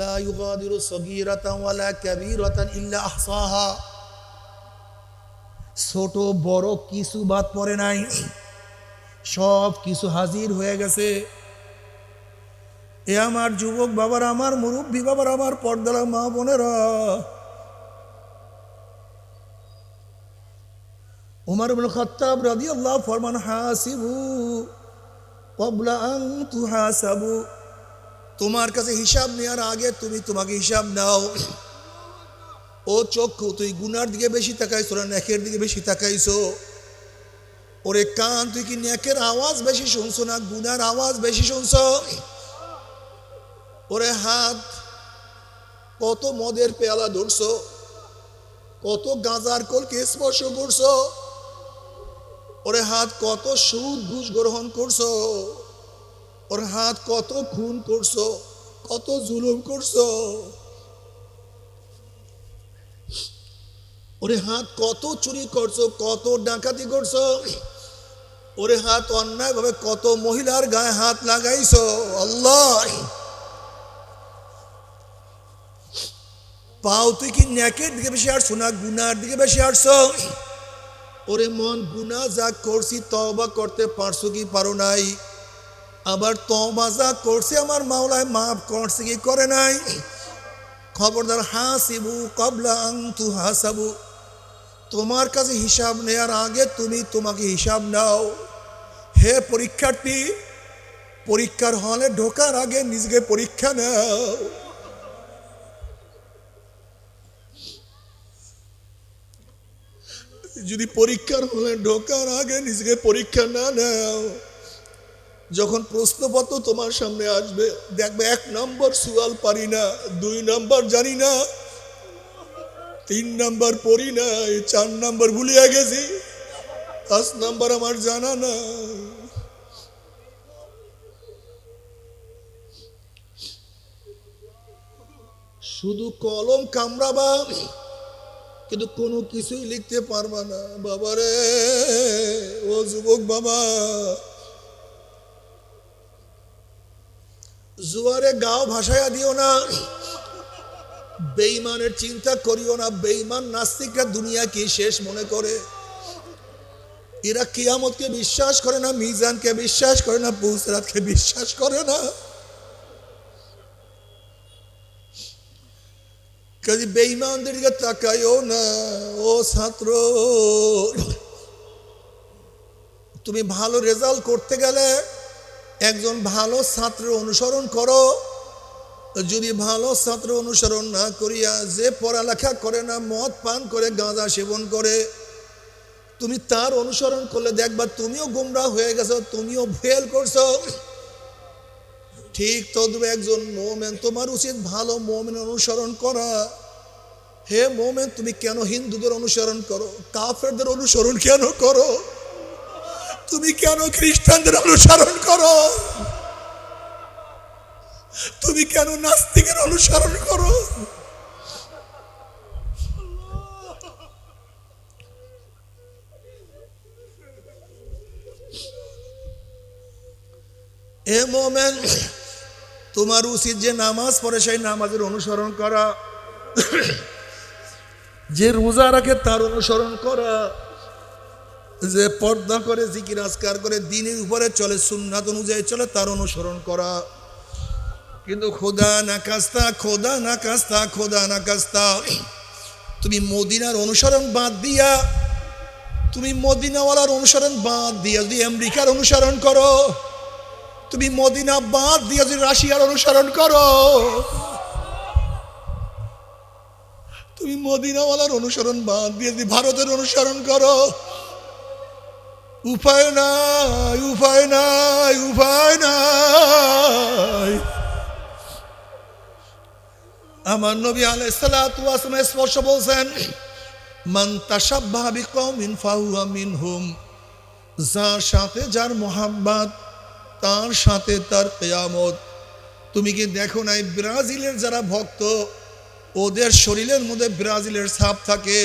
লা ইউগাদিরু সগীরাতান ওয়ালা কাবীরাতান ইল্লা আহসাহা ছোট, বড় কিছু বাদ পড়ে নাই। সব কিছু হাজির হয়ে গেছে। এ আমার যুবক বাবার, আমার মুরব্বী বাবার, আমার পর্দারা মা বোনেরা। উমর ইবনে খাত্তাব রাদিয়াল্লাহু ফরমান হাসিবু ক্বাবলা আন তুহাসাবু। তোমার কাছে হিসাব নেওয়ার আগে তুমি তোমাকে হিসাব নাও। ও চক্ষু, তুই গুনার দিকে বেশি তাকাইছো না, নেকের দিকে বেশি তাকাইছো? ওরে কান, তুই কি নেকের আওয়াজ বেশি শুনছো না গুনার আওয়াজ বেশি শুনছো? ওরে হাত, কত মদের পেয়ালা ধরছো, কত গাঁজার কলকে স্পর্শ করছ? ওরে হাত, কত সুদ ঘুষ গ্রহণ করছ? ওর হাত কত খুন করছ, কত জুলুম করছ? ওরে হাত কত চুরি করছ, কত ডাকাতি করছ? ওরে হাত অন্যায়ভাবে কত মহিলার গায়ে হাত লাগাইছো, আল্লাহ! পাও তুই কি ন্যাকের দিকে বেশি আসছো না গুনার দিকে বেশি আসছো ওরে মন গুনা যা করছি তবা করতে পারছ কি পারো নাই? আবার তবা যা করছি, আমার মাওলায় মাফ করছে, কি করে নাই? খবরদার, হাসিবু কবলা আংতু হাসাবু তোমার কাছে হিসাব নেয়ার আগে তুমি তোমাকে হিসাব নাও। হে পরীক্ষার্থী, পরীক্ষার হলে ঢোকার আগে নিজেকে পরীক্ষা নাও। যদি পরীক্ষার হলে ঢোকার আগে নিজেকে পরীক্ষা না নাও যখন প্রশ্নপত্র তোমার সামনে আসবে, দেখবে এক নম্বর সুয়াল পারি না, দুই নম্বর জানি না, তিন নম্বর পড়ি না চার নম্বর ভুলিয়া গেছি, পাঁচ নম্বর আমার জানা না শুধু কলম কামড়াবা, কিন্তু কোনো কিছুই লিখতে পারবা না। বাবারে, ও যুবক বাবা জুয়ারে গাও ভাসায়া দিও না। বেইমানের চিন্তা করিও না। বেইমান নাস্তিকরা দুনিয়া কি শেষ মনে করে? এরা কিয়ামতকে বিশ্বাস করে না, মিজানকে বিশ্বাস করে না পুসরাতকে বিশ্বাস করে না। কাজে বেইমানদের দিকে তাকাইও না, ও ছাত্র। তুমি ভালো রেজাল্ট করতে গেলে একজন ভালো ছাত্র অনুসরণ করো। যদি ভালো ছাত্র অনুসরণ না করিয়া যে পড়ালেখা করে না, মদ পান করে, গাঁজা সেবন করে, তুমি তার অনুসরণ করলে দেখবা তুমিও গুমরা হয়ে গেছো, তুমিও ফেল করছ। ঠিক তদ্রুপ একজন মোমেন, তোমার উচিত ভালো মোমেন অনুসরণ করা। হে মোমেন, তুমি কেন হিন্দুদের অনুসরণ করো? কাফেরদের অনুসরণ কেন করো? তুমি কেন খ্রিস্টানদের অনুসরণ করো? তুমি কেন নাস্তিকের অনুসরণ করো? এ মোমেন, তোমার উচিত যে নামাজ পড়ে সেই নামাজের অনুসরণ করা। যে রোজা রাখে তার অনুসরণ করা। যে পর্দা করে, জিকির আজকার করে, দিনের উপরে চলে, সুন্নাত অনুযায়ী চলে, তার অনুসরণ করা। কিন্তু খোদা না কাস্তা খোদা না কাস্তা খোদা না কাস্তা তুমি মদিনার অনুসরণ বাদ দিয়া, তুমি মদিনাওয়ালার অনুসরণ বাদ দিয়া যদি আমেরিকার অনুসরণ করো, তুমি মদিনা বাদ দিয়ে যদি রাশিয়ার অনুসরণ করো, তুমি মদিনাওয়ালার অনুসরণ বাদ দিয়ে যদি ভারতের অনুসরণ করো উপায় নাই উপায় নাই উপায় নাই। আমার নবী আলাইসালাম স্পর্শ বলছেন মিনহুম। যার সাথে যার তার সাথে তার তুমি কি দেখো ব্রাজিলের যারা ভক্ত, ওদের শরীরের মধ্যে ব্রাজিলের ছাপ থাকে?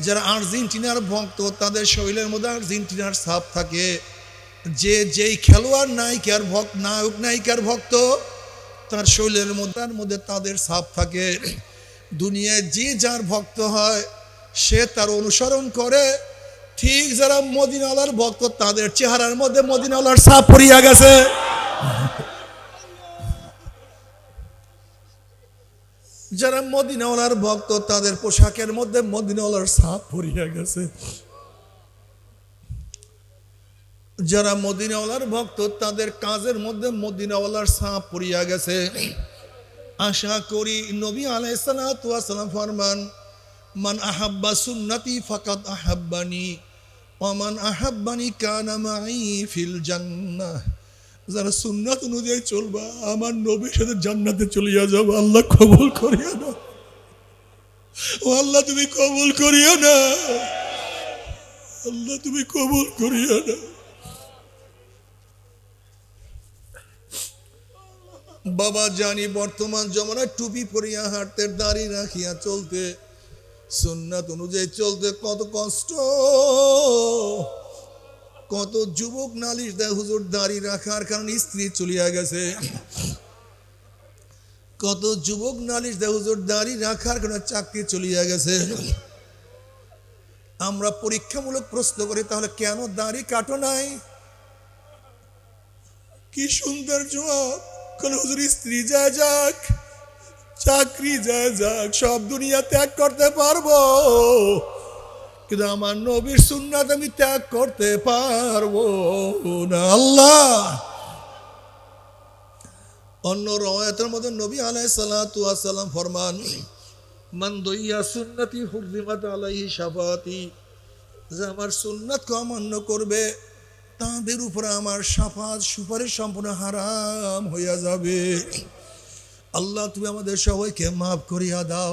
যারা আর্জেন্টিনার ভক্ত, তাদের শরীরের মধ্যে আর্জেন্টিনার ছাপ থাকে। যে যেই খেলোয়াড় নায়িকার ভক্ত নায়ক নায়িকার ভক্ত, তার শৈলের মধ্যে মধ্যে তাদের ছাপ থাকে। দুনিয়ায় যে যার ভক্ত হয়, সে তার অনুসরণ করে। ঠিক যারা মদিনাওয়ালার ভক্ত, তাদের চেহারার মধ্যে মদিনাওয়ালার ছাপ পড়িয়া গেছে। যারা মদিনাওয়ালার ভক্ত, তাদের পোশাকের মধ্যে মদিনাওয়ালার ছাপ পড়িয়া গেছে। যারা মদিনাওয়ালার ভক্ত, তাদের কাজের মধ্যে মদিনাওয়ালার ছাপ পড়িয়া গেছে। আশা করি নবী আলাইসালাম ফরমান, মান আহাব্বা সুন্নতি ফাকাত আহাব্বানি ওমান আহাব্বানি কানা মাই ফিল জান্নাহ। যারা সুন্নাত অনুযায়ী চলবা, আমার নবীর সাথে জান্নাতে চলিয়া যাব আল্লাহ কবুল করিও না। ও আল্লাহ, তুমি কবুল করিও না। আল্লাহ, তুমি কবুল করিও না। বাবা জানি বর্তমান জমানায় টুপি পরিয়া হাঁটতে, দাড়ি রাখিয়া চলতে, সুন্নাত অনুযায়ী চলতে কত কষ্ট। কত যুবক নালিশ দেয় হুজুর দাড়ি রাখার কারণে স্ত্রী চলিয়া গেছে। কত যুবক নালিশ দেয় হুজুর দাড়ি রাখার কারণে চাকরি চলিয়া গেছে। আমরা পরীক্ষামূলক প্রশ্ন করি, তাহলে কেন দাড়ি কাটো নাই? কি সুন্দর জবাব। কোন হুজুর, স্ত্রী যায় যাক, চাকরি যায় যাক, সব দুনিয়া ত্যাগ করতে পারব। কিন্তু আমার নবীর সুন্নাত আমি ত্যাগ করতে পারব না। আল্লাহ! অন্য রওয়ায়তের মধ্যে নবী আলাই সালাম ফরমান, মান দইয়া সুন্নতি হুরদিমাত আলাইহি শাফাতি যে আমার সুন্নাতকে অমান্য করবে, তাদের উপরে আমার সাফাত সুপারিশ সম্পূর্ণ হারাম হইয়া যাবে। আল্লাহ, তুমি আমাদের সবাইকে মাফ করিয়া দাও।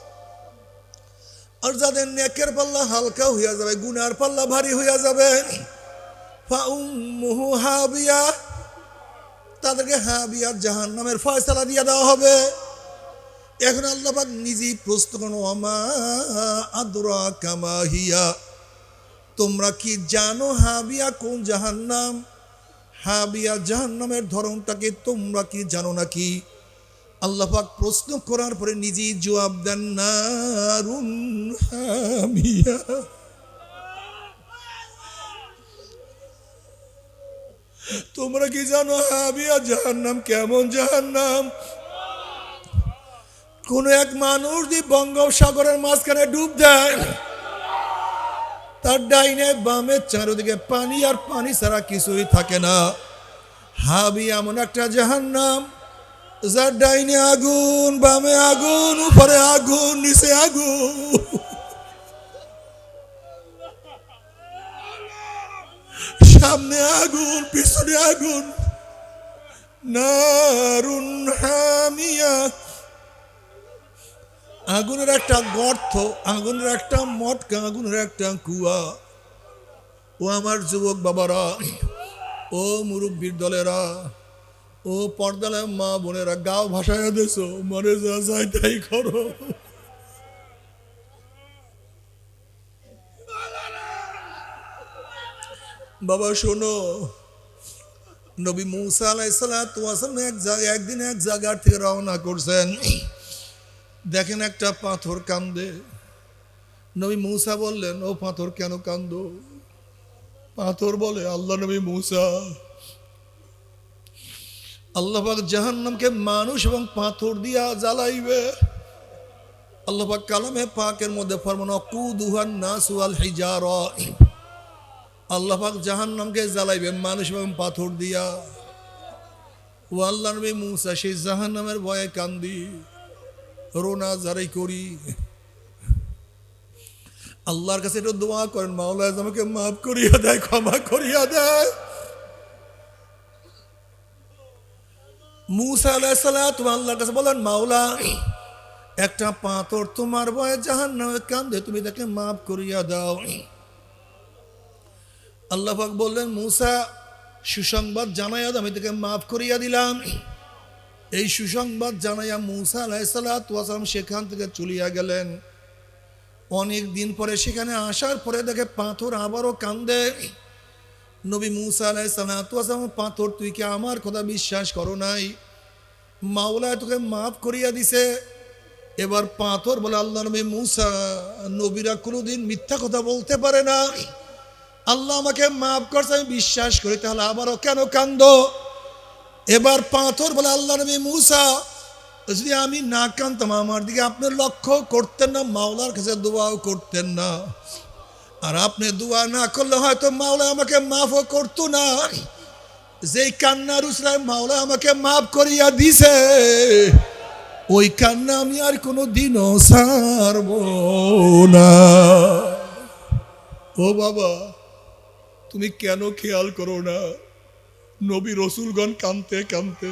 আর যাদের নেকের পাল্লা হালকা হইয়া যাবে, গুনার পাল্লা ভারী হইয়া যাবে হাবিয়া, তাদেরকে হাবিয়ার জাহান্নামের ফয়সালা দিয়ে দেওয়া হবে। এখন আল্লাহ পাক নিজেই প্রশ্ন আমা কামাহিয়া তোমরা কি জানো হাবিয়া কোন জাহান্নাম? হাবিয়া জাহান্নামের ধরনটাকে তোমরা কি জানো নাকি? আল্লাহ পাক প্রশ্ন করার পরে নিজেই জবাব দেন না তোমরা কি জানো হাবিয়া জাহান্নাম কেমন জাহান্নাম? কোন এক মানুষ যদি বঙ্গোপসাগরের মাঝখানে ডুব দেয় তার ডাইনে বামে চারিদিকে পানি আর পানি ছাড়া কিছুই থাকে না। হাবি এমন একটা জাহান্নাম। যার ডাইনে আগুন, বামে আগুন, উপরে আগুন, নিচে আগুন। সামনে আগুন, পিছনে আগুন। নারুন হামিয়া। আগুনের একটা গর্ত, আগুনের একটা মটকা, আগুনের একটা কুয়া। ও আমার যুবক বাবারা, ও মুরব্বীর দলেরা ও পর্দালে মা বোনেরা গাও ভাষায় দেছো মনে যা যায় তাই করো। বাবা, শোনো, নবী মুসা আলাইসালাম এক জায়গায় একদিন এক জায়গার থেকে রওনা করছেন। দেখেন একটা পাথর কান্দে। নবী মূসা বললেন, ও পাথর কেন কান্দ? পাথর বলে, আল্লাহ নবী মূসা আল্লাহ পাক জাহান্নামকে মানুষ এবং পাথর দিয়া জ্বালাইবে। আল্লাহ পাক কালামে পাকের মধ্যে ফরমান, কুদুহান নাসু আল হিজার আল্লাহ পাক জাহান্নামকে জ্বালাইবে মানুষ এবং পাথর দিয়া। ও আল্লাহ নবী মূসা সেই জাহান্নামের ভয়ে কান্দি, রোনা জারাই করি। আল্লাহর কাছে একটু দোয়া করেন মাওলা আমাকে মাফ করিয়া দেয়, ক্ষমা করিয়া দেয়। মুসা আলাহ সাল্লাম আল্লাহর কাছে বলেন, মাওলা, একটা পাথর তোমার বয়ে জাহান নামে কান্দে, তুমি তাকে মাফ করিয়া দাও। আল্লাহ পাক বললেন, মুসা, সুসংবাদ জানাইয়া আমি তাকে মাফ করিয়া দিলাম। এই সুসংবাদ জানাইয়া মুসা আলাইসালাম সেখান থেকে চলিয়া গেলেন। অনেক দিন পরে সেখানে আসার পরে দেখে পাথর আবারও কান্দে। নবী মুসা আলাইসালাম পাথর, তুই কি আমার কথা বিশ্বাস করো নাই? মাওলায় তোকে মাফ করিয়া দিছে। এবার পাথর বলে আল্লাহ নবী মুসা, নবীরা কোনোদিন মিথ্যা কথা বলতে পারে না। আল্লাহ আমাকে মাফ করছে, আমি বিশ্বাস করি, তাহলে আবারও কেন কান্দ? এবার পাথর বলে আল্লাহ নবী মুসা, যদি আমি না কানতাম, আমার দিকে আপনি লক্ষ্য করতেন না, মাওলার কাছে দোয়াও করতেন না। আর আপনি দোয়া না করলে হয়তো মাওলা আমাকে মাফও করতো না। যেই কান্নার উসরায় মাওলা আমাকে মাফ করিয়া দিছে, ওই কান্না আমি আর কোনো দিনও সারব না। ও বাবা, তুমি কেন খেয়াল করো না? নবী রসুলগণ কানতে কানতে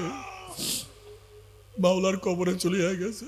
মাওলার কবরে চলিয়া গেছে।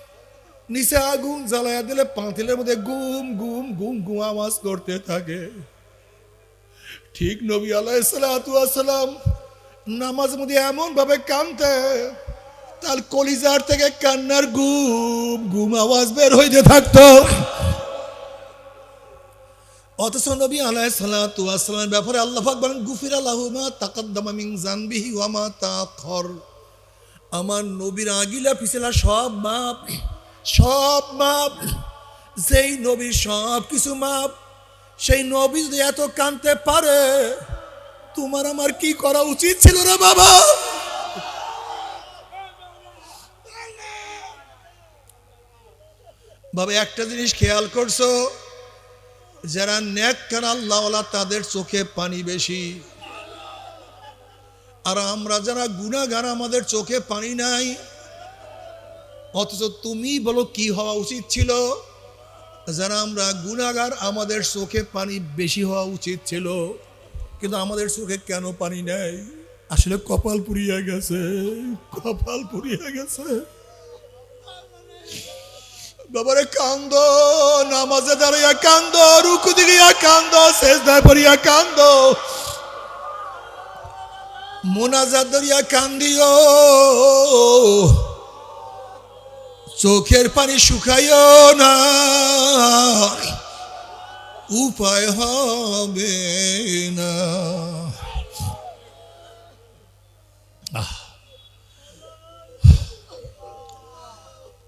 নিচে আগুন জ্বালাইয়া দিলে পাতিলের মধ্যে গুম গুম গুম গুম আওয়াজ করতে থাকে। ঠিক নবী আলাইসালাম নামাজ মধ্যে এমন ভাবে কানতে তার কলিজার থেকে কান্নার গুম গুম আওয়াজ বের হইতে থাকতো। অথচ নবী আলাইসালামের ব্যাপারে আল্লাহ বলেন, গুফির আল্লাহুমা তাকাদ্দামা মিন জানবিহি ওয়া মা তাখর আমার নবীর আগিলা পিছলা সব মাপ সব মাপ, যেই নবীর সব কিছু মাপ, সেই নবী যদি এত কানতে পারে, তোমার আমার কি করা উচিত ছিল রে বাবা? বাবা, একটা জিনিস খেয়াল করছ, যারা ন্যাক কার আল্লাহওয়ালা তাদের চোখে পানি বেশি। আর আমরা যারা গুণাগার আমাদের চোখে পানি নাই। অথচ তুমি বলো কি হওয়া উচিত ছিল? যারা আমরা গুণাগার আমাদের চোখে পানি বেশি হওয়া উচিত ছিল। কিন্তু আমাদের চোখে কেন পানি নেই? আসলে কপাল পুড়িয়ে গেছে। কপাল পুড়িয়ে গেছে। বাবারে কান্দ, নামাজে দাঁড়িয়ে কান্দ, রুকু দিলিয়া কান্দ শেষ দায় পড়িয়া কান্দ। মোনাজাত দরিয়া কান্দিও। চোখের পানি শুকাইও না। উপায় হবে না।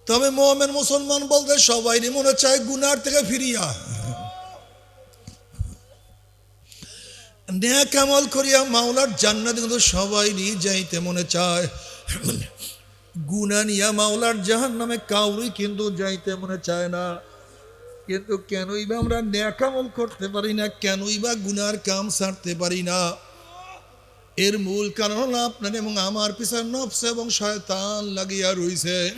তবে মোহামের মুসলমান বলতে সবাই মনে চায় গুনার থেকে ফিরিয়া। ন্যাক আমল করিয়া মাওলার জান্নাত কিন্তু সবাই যাইতে মনে চায়। গুনা নিয়া মাওলার জাহান নামে কাউরি কিন্তু যাইতে মনে চায় না। কিন্তু কেনই বা আমরা ন্যাক আমল করতে পারি না, কেনই বা গুনার কাম সারতে পারি না। এর মূল কারণ হলো আপনার এবং আমার পিছনে নফস এবং শয়তান লাগিয়া রইছে।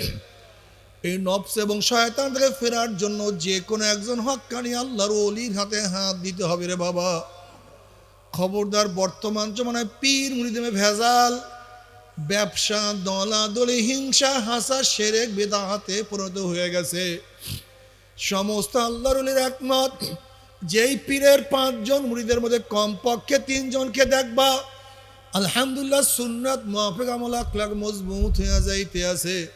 এই নফস এবং শয়তান থেকে ফেরার জন্য যে কোনো একজন হক্কানি আল্লাহর অলির হাতে হাত দিতে হবে রে বাবা। খবরদার বর্তমান জমানায় পীর মুড়িদেমে ভেজাল ব্যবসা, দলা, দলি, হিংসা, হাসা, সেরেক, বেদাহাতে পরিণত হয়ে গেছে। সমস্ত আল্লাহরুলের একমত, যেই পীরের পাঁচজন মুড়িদের মধ্যে কমপক্ষে তিনজনকে দেখবা, আলহামদুলিল্লাহ সুন্নাত মাফিক আমল, আখলাক মজবুত হয়ে যাইতে আছে।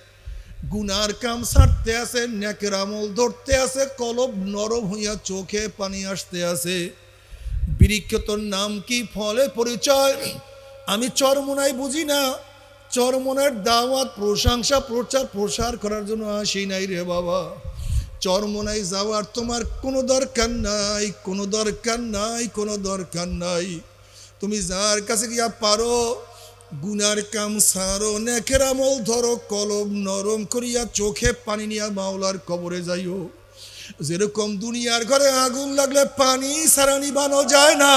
গুনার কাম ছাড়তে আছে ন্যাকের আমল ধরতে আছে, কলব নরম হইয়া চোখে পানি আসতে আছে। বৃক্ষ তোর নাম কি? ফলে পরিচয়? আমি চরমনাই বুঝি না। চরমনের দাওয়াত, প্রশংসা, প্রচার, প্রসার করার জন্য আসি নাই রে বাবা। চরমনাই যাওয়ার তোমার কোনো দরকার নাই, কোনো দরকার নাই, কোনো দরকার নাই। তুমি যার কাছে গিয়া পারো, গুনার কাম সারো নেখের আমল ধরো, কলম নরম করিয়া চোখে পানি নিয়া মাওলার কবরে যাইও। যেরকম দুনিয়ার ঘরে আগুন লাগলে পানি সারা নিবানো যায় না।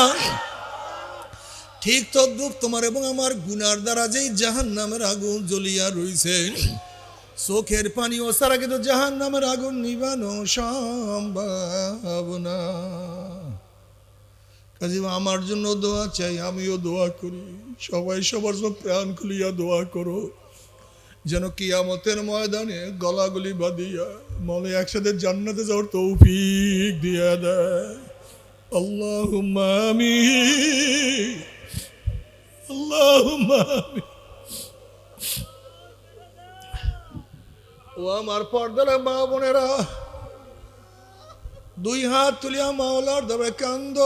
ঠিক তদ্রুপ তোমার এবং আমার গুনার দ্বারা যেই জাহান নামের আগুন জ্বলিয়া রইছে। চোখের পানি ও সারা কিন্তু জাহান নামের আগুন নিবানো সম্ভব না। কাজে, আমার জন্য দোয়া চাই, আমিও দোয়া করি। সবাই সবার জন্য প্রাণ খুলিয়া দোয়া করো। যেন কিয়ামতের ময়দানে গলাগুলি বাঁধিয়া মনে একসাথে জান্নাতে যাওয়ার তৌফিক দিয়া দেয়। আল্লাহ আমি ও আমার পর্দার মা বোনেরা, দুই হাত তুলিয়া মাওলার দেবে কান্দ।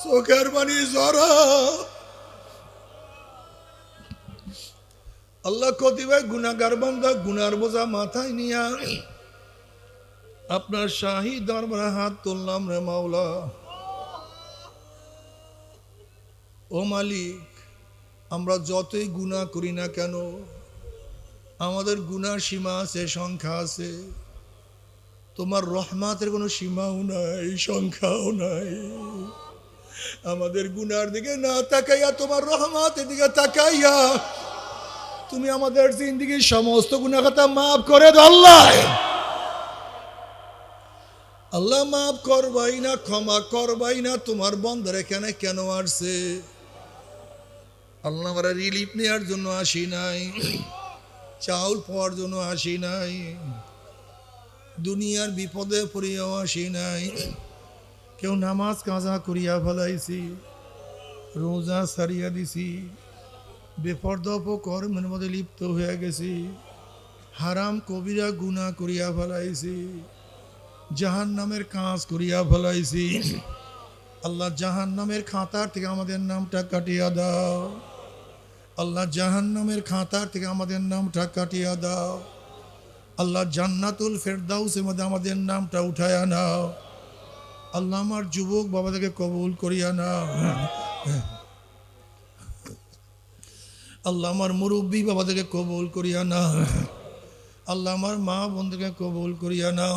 চোখের পানি জরা আল্লাহ কতিবাই গুনাগার বান্দা গুনার বোঝা মাথায় নিয়া আপনার শাহী দরবারে হাত তুললাম রে মাওলা। ও মালিক, আমরা যতই গুনাহ করি না কেন, আমাদের গুনার সীমা আছে, সংখ্যা আছে। তোমার রহমাতের কোনো সীমাও নাই, সংখ্যাও নাই। আমাদের গুনার দিকে না তাকাইয়া, তোমার রহমাতের দিকে তাকাইয়া, তুমি আমাদের জিন্দিগির সমস্ত গুণাখাতা মাফ করে আল্লাহ। আল্লাহ মাফ করবাই না, ক্ষমা করবাই না, তোমার বন্ধর এখানে কেন আসছে? আল্লাহ আমরা রিলিফ নেওয়ার জন্য আসি নাই। চাউল পাওয়ার জন্য আসি নাই। দুনিয়ার বিপদে পড়িয়াও আসি নাই। কেউ নামাজ কাজা করিয়া ফেলাইছি, রোজা সারিয়া দিছি বেপর্দপ কর্মের মধ্যে লিপ্ত হয়ে গেছি, হারাম কবিরা গুণা করিয়া ফেলাইছি জাহান নামের কাজ করিয়া ফেলাইছি। আল্লাহ জাহান নামের খাতার থেকে আমাদের নামটা কাটিয়া দাও। আল্লাহ জাহান নামের খাতার থেকে আমাদের নামটা কাটিয়া দাও। আল্লাহ জান্নাতুল ফেরদাউসের মধ্যে আমাদের নামটা উঠায়া নাও। আল্লাহ আমার যুবক বাবাদেরকে কবুল করিয়া নাও। আল্লাহ আমার মুরব্বী বাবাদেরকে কবুল করিয়া না আল্লাহ আমার মা বোনদেরকে কবুল করিয়া নাও।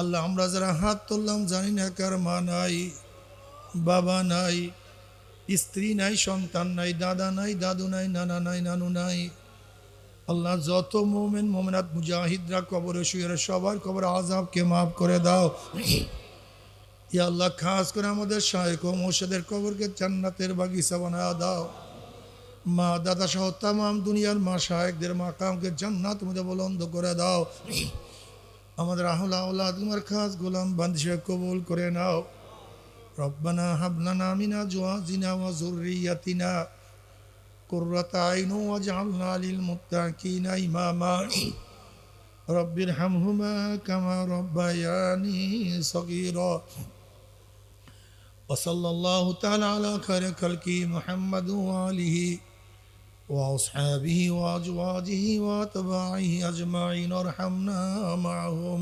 আল্লাহ আমরা যারা হাত তুললাম জানি না কার মা নাই, বাবা নাই। স্ত্রী নাই, সন্তান নাই, দাদা নাই, দাদু নাই, নানা নাই, নানু নাই। আল্লাহ যত মোমেন, মোমেনাত মুজাহিদরা কবরে শুয়ে সবার কবর আজাবকে মাফ করে দাও। ইয়া আল্লাহ, খাস করে আমাদের শাহেক ও মোর্শেদের কবরকে জান্নাতের বাগিচা বানা দাও। মা, দাদা সহ তাম দুনিয়ার মা শাহেকদের মাকামকে জান্নাত মধ্যে বলন্দ করে দাও। আমাদের আহলা আল্লাহ তোমার খাস, গোলাম বান্দিসে কবুল করে নাও। রব্বানা হাবলানা মিনা জোয়াজিনা ওয়া যুররিয়াতিনা কুররাতা আইন ওয়াজআলনা লিল মুত্তাকিনা ইমামা রব্বির হামহুমা কামা রব্বায়ানি সগীরা وصلى الله تعالى على خير خلقه محمد وآله وأصحابه وأزواجه وأتباعه أجمعين وارحمنا معهم